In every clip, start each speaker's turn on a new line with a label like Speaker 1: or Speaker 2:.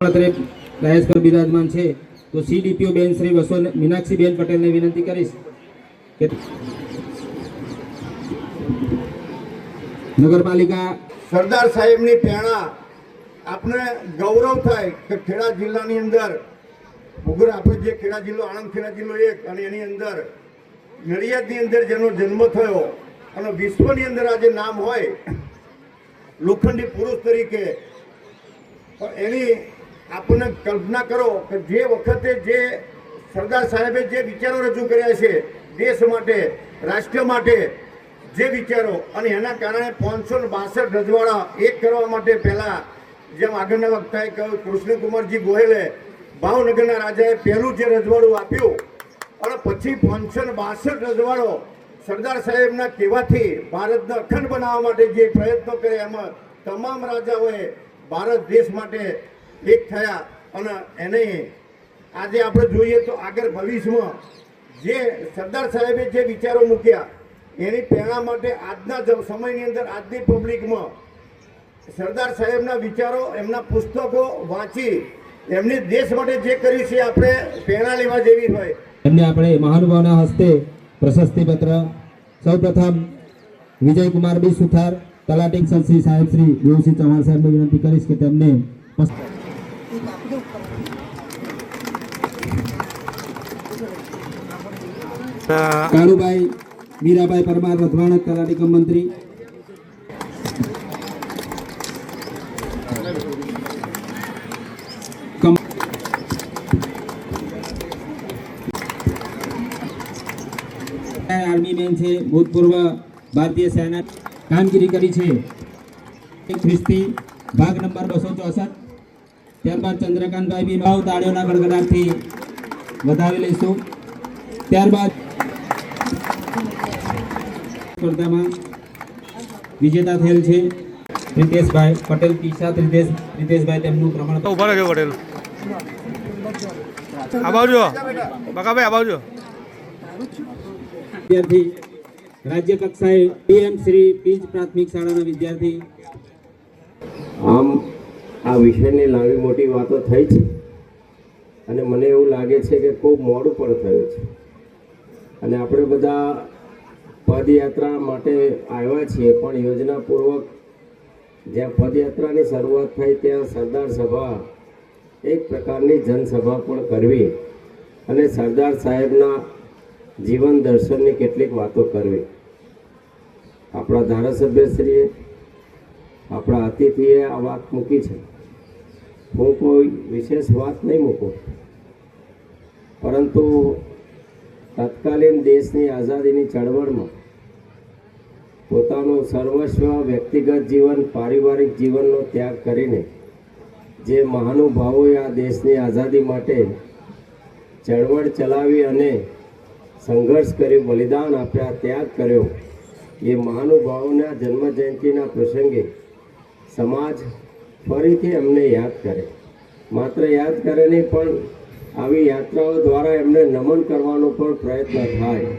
Speaker 1: Dice પર બિરાજમાન છે, તો સીડીપીઓ બેન શ્રી વસો મીનાક્ષીબેન પટેલને વિનંતી કરીશ કે નગરપાલિકા
Speaker 2: સરદાર સાહેબની પ્રેરણા આપણે ગૌરવ થાય કે ખેડા જિલ્લાની અંદર ઉગ્ર આપણે જે ખેડા જિલ્લો, આણંદ ખેડા જિલ્લો એક અને એની અંદર નડિયાદની અંદર જેનો જન્મ થયો અને વિશ્વની અંદર આજે નામ હોય, લોખંડી પુરુષ તરીકે, પણ એની આપણને કલ્પના કરો કે જે વખતે જે સરદાર સાહેબે જે વિચારો રજૂ કર્યા છે દેશ માટે, રાષ્ટ્ર માટે, જે વિચારો, અને એના કારણે પાંચસો બાસઠ રજવાડા એક કરવા માટે પહેલાં જેમ આગળના વક્તાએ કહ્યું, કૃષ્ણકુમારજી ગોહેલે ભાવનગરના રાજાએ પહેલું જે રજવાડું આપ્યું, અને પછી પાંચસો બાસઠ રજવાડો સરદાર સાહેબના કહેવાથી ભારતને અખંડ બનાવવા માટે જે પ્રયત્નો કર્યા, એમાં તમામ રાજાઓએ ભારત દેશ માટે એક થયા અને એને આજે આપણે જોઈએ તો આગળ ભવિષ્યમાં જે સરદાર સાહેબે જે વિચારો મૂક્યા, એની પ્રેરણા માટે આજના સમયની અંદર આજની પબ્લિકમાં સરદાર સાહેબના વિચારો, એમના પુસ્તકો વાંચી, એમની દેશ માટે જે કર્યું છે આપણે પ્રેરણા લેવા જેવી હોય.
Speaker 1: એમને આપણે મહાનુભાવના હસ્તે પ્રશસ્તિપત્ર, સૌપ્રથમ વિજયકુમાર બી સુથાર તલાટીક સંશ્રી સાહેબ શ્રી દેવસિંહ ચૌહાણ સાહેબને વિનંતી કરીશ કે તેમને કાળુભાઈ મીરાભાઈ પરમાર રધવાણક તલાટી કમ મંત્રી. આર્મી મેન છે, ભૂતપૂર્વ ભારતીય સેના કામગીરી કરી છે. ખ્રિસ્તી, ભાગ નંબર બસો ચોસઠ. ત્યારબાદ ચંદ્રકાંતભાઈ બી ભાવ તાળીઓના ગડગડાટથી વધાવી લઈશું. ત્યારબાદ સ્પર્ધામાં વિજેતા થયેલ છે. રિતેશભાઈ પટેલ ટીશા રીતેશ રિતેશભાઈ તેમનું પ્રમાણ
Speaker 3: તો ઊભા રહેજો પટેલ. આ બકાભાઈ આ
Speaker 1: વિદ્યાર્થી રાજ્ય કક્ષાએ પીએમ શ્રી પીજ પ્રાથમિક શાળાના વિદ્યાર્થી.
Speaker 4: આમ આ વિષયની લાંબી મોટી વાતો થઈ છે અને મને એવું લાગે છે કે ખૂબ મોડું પણ થયું છે. અને આપણે બધા પદયાત્રા માટે આવ્યા છીએ, પણ યોજનાપૂર્વક જ્યાં પદયાત્રાની શરૂઆત થઈ ત્યાં સરદાર સભા, એક પ્રકારની જનસભા પણ કરવી અને સરદાર સાહેબના જીવન દર્શનની કેટલીક વાતો કરવી. આપણા ધારાસભ્યશ્રીએ, આપણા અતિથિએ આ વાત મૂકી છે. હું કોઈ વિશેષ વાત નહીં મૂકું, પરંતુ તત્કાલીન દેશની આઝાદીની ચળવળમાં પોતાનું સર્વસ્વ, વ્યક્તિગત જીવન, પારિવારિક જીવનનો ત્યાગ કરીને જે મહાનુભાવોએ આ દેશની આઝાદી માટે ચળવળ ચલાવી અને સંઘર્ષ કરી, બલિદાન આપ્યા, ત્યાગ કર્યો, એ મહાનુભાવોના જન્મજયંતિના પ્રસંગે સમાજ ફરીથી એમને યાદ કરે. માત્ર યાદ કરે નહીં, પણ આવી યાત્રાઓ દ્વારા એમને નમન કરવાનો પણ પ્રયત્ન થાય.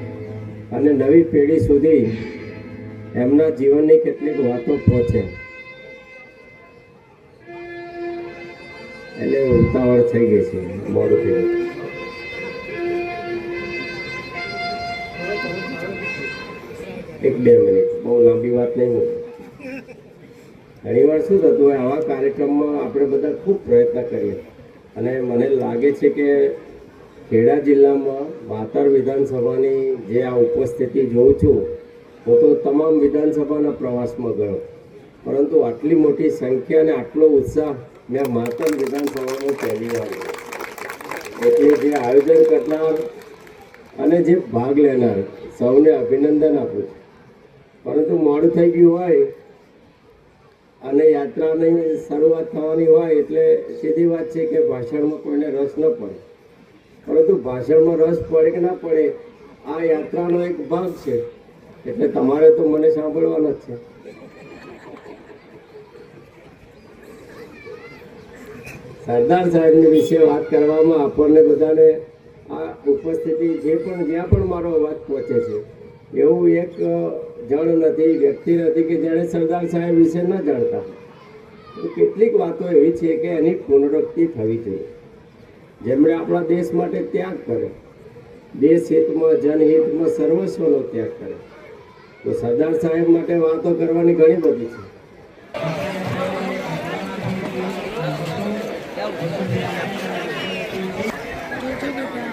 Speaker 4: અને નવી પેઢી સુધી એમના જીવનની કેટલીક વાતો પહોંચે. એટલે ઉતાવળ થઈ ગઈ છે, મોડું થયું એક બે મિનિટ, બહુ લાંબી વાત નહીં હું ઘણીવાર શું થતું હોય, આવા કાર્યક્રમમાં આપણે બધા ખૂબ પ્રયત્ન કરીએ. અને મને લાગે છે કે ખેડા જિલ્લામાં વાતર વિધાનસભાની જે આ ઉપસ્થિતિ જોઉં છું હું તો તમામ વિધાનસભાના પ્રવાસમાં ગયો. પરંતુ આટલી મોટી સંખ્યા અને આટલો ઉત્સાહ મેં માતર વિધાનસભામાં પહેલી વાર એટલે જે આયોજન કરનાર અને જે ભાગ લેનાર સૌને અભિનંદન આપું છું. પરંતુ મોડું થઈ ગયું હોય અને યાત્રાની શરૂઆત થવાની હોય એટલે સીધી વાત છે કે ભાષણમાં કોઈને રસ ન પડે. પરંતુ ભાષણમાં રસ પડે કે ના પડે, આ યાત્રાનો એક ભાગ છે. એટલે તમારે તો મને સાંભળવાના જ છે સરદાર સાહેબની વિશે વાત કરવામાં આપણને બધાને આ ઉપસ્થિતિ જે પણ, જ્યાં પણ મારો અવાજ પહોંચે છે, એવું એક જણ નથી, વ્યક્તિ નથી કે જેણે સરદાર સાહેબ વિશે ન જાણતા. કેટલીક વાતો એવી છે કે એની પુનરુક્તિ થવી જોઈએ. જેમણે આપણા દેશ માટે ત્યાગ કર્યો. દેશ હિતમાં, જનહિતમાં સર્વસ્વનો ત્યાગ કર્યો. તો સરદાર સાહેબ માટે વાતો કરવાની ઘણી બધી છે.
Speaker 3: આવો